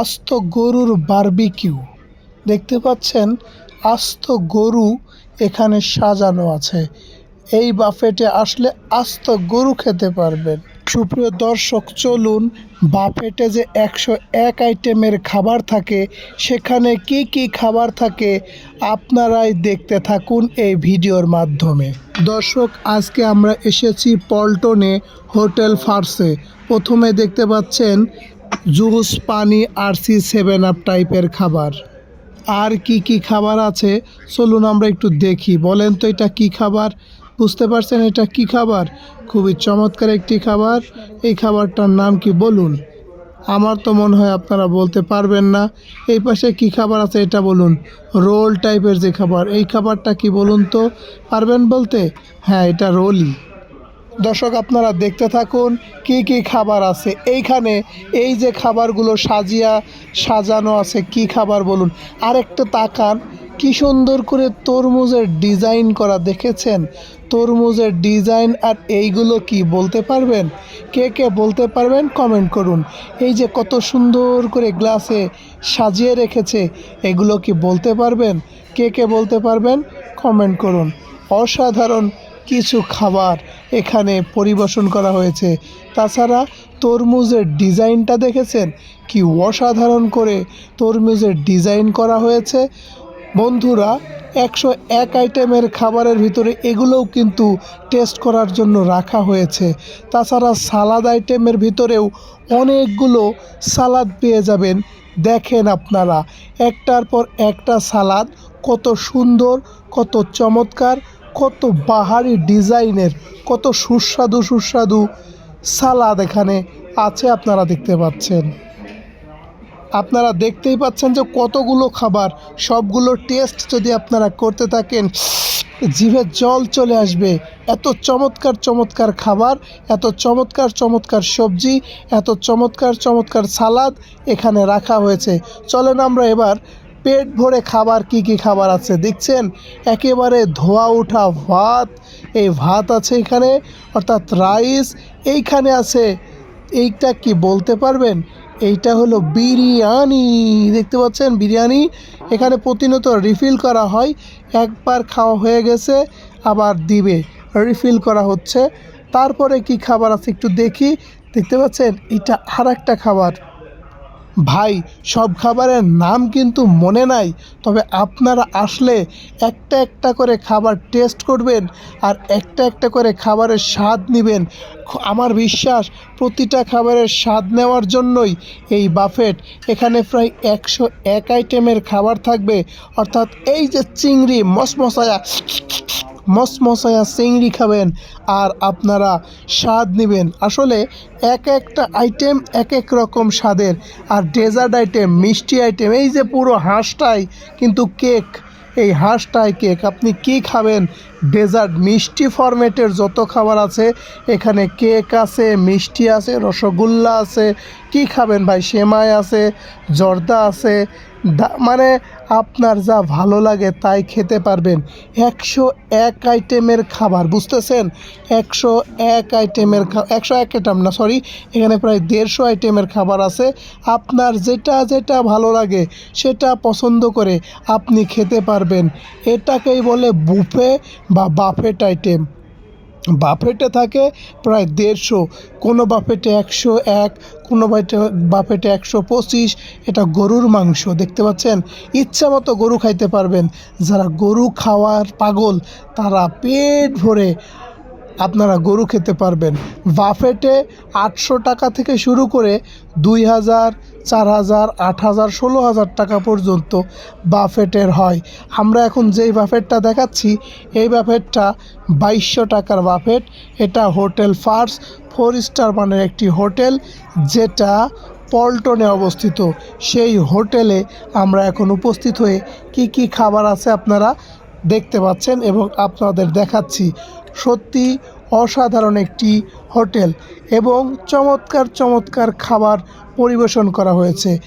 আস্ত গরুর বারবিকিউ। দেখতে পাচ্ছেন, আস্ত গরু এখানে সাজানো আছে। এই বাফেটে আসলে আস্ত গরু খেতে পারবেন। সুপ্রিয় দর্শক, চলুন বাফেটে যে একশো এক আইটেমের খাবার থাকে, সেখানে কি কি খাবার থাকে আপনারাই দেখতে থাকুন এই ভিডিওর মাধ্যমে। দর্শক, আজকে আমরা এসেছি পল্টনে হোটেল ফার্সে। প্রথমে দেখতে পাচ্ছেন জুস, পানি আর সি সেভেন আপ টাইপের খাবার। আর কি কি খাবার আছে? চলুন আমরা একটু দেখি। বলেন তো এটা কি খাবার? বুঝতে পারছেন এটা কি খাবার? খুবই চমৎকার একটি খাবার। এই খাবারটার নাম কি বলুন? আমার তো মনে হয় আপনারা বলতে পারবেন না। এই পাশে কি খাবার আছে এটা বলুন। রোল টাইপের যে খাবার। এই খাবারটা কি বলুন তো? পারবেন বলতে? হ্যাঁ এটা রোলই। দর্শক, আপনারা দেখতে থাকুন কি কি খাবার আছে। এইখানে এই যে খাবারগুলো সাজিয়া সাজানো আছে, কি খাবার বলুন? আরেকটা তাকান, কি সুন্দর করে তরমুজের ডিজাইন করা দেখেছেন? তরমুজের ডিজাইন আর এইগুলো কি বলতে পারবেন? কে কে বলতে পারবেন কমেন্ট করুন। এই যে কত সুন্দর করে গ্লাসে সাজিয়ে রেখেছে, এগুলো কি বলতে পারবেন? কে কে বলতে পারবেন কমেন্ট করুন। অসাধারণ কিছু খাবার। এখানে পরিবেশন করা হয়েছে। তাছাড়া তরমুজের ডিজাইনটা দেখেছেন? কি অসাধারণ করে তরমুজের ডিজাইন করা হয়েছে। বন্ধুরা, একশো এক আইটেমের খাবারের ভিতরে এগুলোও কিন্তু টেস্ট করার জন্য রাখা হয়েছে। তাছাড়া সালাদ আইটেমের ভিতরেও অনেকগুলো সালাদ পেয়ে যাবেন। দেখেন আপনারা, একটার পর একটা সালাদ, কত সুন্দর, কত চমৎকার। কত বাহারি ডিজাইনের, কত সুস্বাদু সুস্বাদু সালাদ এখানে আছে আপনারা দেখতে পাচ্ছেন। আপনারা দেখতেই পাচ্ছেন যে কতগুলো খাবার, সবগুলো টেস্ট যদি আপনারা করতে থাকেন, জিভে জল চলে আসবে। এত চমৎকার চমৎকার খাবার, এত চমৎকার চমৎকার সবজি, এত চমৎকার চমৎকার সালাদ এখানে রাখা হয়েছে। চলেন আমরা এবার পেট ভরে খাবার কি কি খাবার আছে দেখছেন? একেবারে ধোয়া ওঠা ভাত, এই ভাত আছে এখানে, অর্থাৎ রাইস, এইখানে আছে। এইটা কি বলতে পারবেন? এইটা হলো বিরিয়ানি, দেখতে পাচ্ছেন? বিরিয়ানি এখানে প্রতিনিয়ত রিফিল করা হয়। একবার খাওয়া হয়ে গেছে, আবার দিবে রিফিল করা হচ্ছে। তারপরে কি খাবার আছে একটু দেখি। দেখতে পাচ্ছেন? এটা আর একটা খাবার। ভাই, সব খাবারের নাম কিন্তু মনে নাই, তবে আপনারা আসলে একটা একটা করে খাবার টেস্ট করবেন আর একটা একটা করে খাবারের স্বাদ নেবেন। আমার বিশ্বাস, প্রতিটা খাবারের স্বাদ নেওয়ার জন্যই এই বাফেট। এখানে প্রায় একশো এক আইটেমের খাবার থাকবে। অর্থাৎ এই যে চিংড়ি, মশমশায়া মশমশায়া চিংড়ি খাবেন আর আপনারা স্বাদ নেবেন। আসলে এক একটা আইটেম এক এক রকম স্বাদের। আর ডেজার্ট আইটেম মিষ্টি আইটেম এই যে পুরো হাঁসটাই কিন্তু কেক এই হাঁসটাই কেক আপনি কি খাবেন? ডেজার্ট মিষ্টি ফরম্যাটের যত খাবার আছে, এখানে কেক আছে, মিষ্টি আছে, রসগোল্লা আছে কি খাবেন ভাই? সেমাই আছে, জর্দা আছে মানে আপনার যা ভালো লাগে তাই খেতে পারবেন। একশো এক আইটেমের খাবার, বুঝতেছেন? একশো এক আইটেমের একশো এক আইটেম না সরি এখানে প্রায় দেড়শো আইটেমের খাবার আছে। আপনার যেটা যেটা ভালো লাগে সেটা পছন্দ করে আপনি খেতে পারবেন। এটাকেই বলে বুফে বা বাফেট আইটেম। বাফেটে থাকে প্রায় দেড়শো, কোনো বাফেটে একশো এক, কোনো বাফেটে বাফেটে একশো পঁচিশ, এটা গরুর মাংস, দেখতে পাচ্ছেন? ইচ্ছা মতো গরু খাইতে পারবেন। যারা গরু খাওয়ার পাগল, তারা পেট ভরে আপনারা গরু খেতে পারবেন। বাফেটে আটশো টাকা থেকে শুরু করে দুই হাজার, চার হাজার, আট হাজার, ষোলো হাজার টাকা পর্যন্ত বাফেটের হয়। আমরা এখন যেই বাফেটটা দেখাচ্ছি, এই বাফেটটা বাইশশো টাকার বাফেট। এটা হোটেল ফার্স ফোর স্টার মানের একটি হোটেল, যেটা পল্টনে অবস্থিত। সেই হোটেলে আমরা এখন উপস্থিত হয়ে কি কি খাবার আছে আপনারা দেখতে পাচ্ছেন এবং আপনাদের দেখাচ্ছি সত্যি অসাধারণ একটি হোটেল এবং চমৎকার চমৎকার খাবার পরিবেশন করা হয়েছে।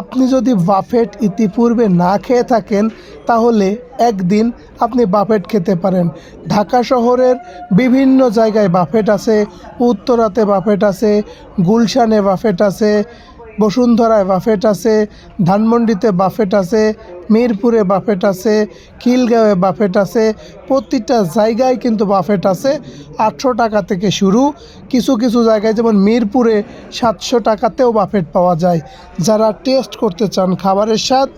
আপনি যদি বাফেট ইতিপূর্বে না খেয়ে থাকেন, তাহলে একদিন আপনি বাফেট খেতে পারেন। ঢাকা শহরের বিভিন্ন জায়গায় বাফেট আছে, উত্তরাতে বাফেট আছে, গুলশানে বাফেট আছে বসুন্ধরায় বাফেট আছে, ধানমন্ডিতে বাফেট আছে, মিরপুরে বাফেট আছে খিলগাঁওয়ে বাফেট আছে, প্রতিটা জায়গায় কিন্তু বাফেট আছে। আটশো টাকা থেকে শুরু। কিছু কিছু জায়গায় যেমন মিরপুরে সাতশো টাকাতেও বাফেট পাওয়া যায়। যারা টেস্ট করতে চান খাবারের স্বাদ,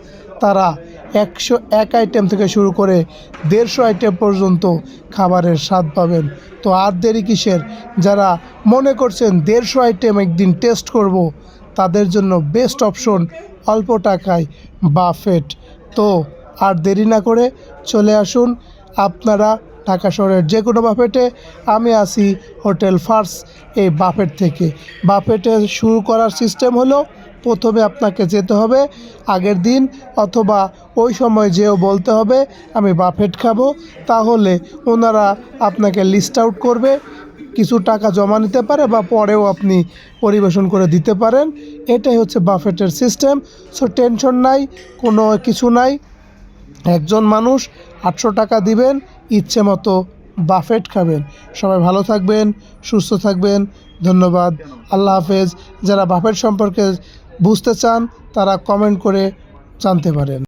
তারা একশো এক আইটেম থেকে শুরু করে দেড়শো আইটেম পর্যন্ত খাবারের স্বাদ পাবেন। তো আর দেরি কিসের? যারা মনে করছেন দেড়শো আইটেম একদিন টেস্ট করব তাদের জন্য বেস্ট অপশন অল্প টাকায় বাফেট। তো আর দেরি না করে চলে আসুন আপনারা ঢাকা শহরের যে কোনো বাফেটে। আমি আসি হোটেল ফার্স, এই বাফেট থেকে। বাফেটে শুরু করার সিস্টেম হলো, প্রথমে আপনাকে যেতে হবে আগের দিন অথবা ওই সময় যেও বলতে হবে, আমি বাফেট খাব। তাহলে ওনারা আপনাকে লিস্ট আউট করবে, কিছু টাকা জমা নিতে পারে বা পরেও আপনি পরিবেশন করে দিতে পারেন। এটাই হচ্ছে বাফেটের সিস্টেম সো টেনশন নাই, কোনো কিছু নাই। একজন মানুষ আটশো টাকা দিবেন, ইচ্ছে মতো বাফেট খাবেন। সবাই ভালো থাকবেন, সুস্থ থাকবেন, ধন্যবাদ। আল্লাহ হাফেজ। যারা বাফেট সম্পর্কে বুঝতে চান, তারা কমেন্ট করে জানতে পারেন।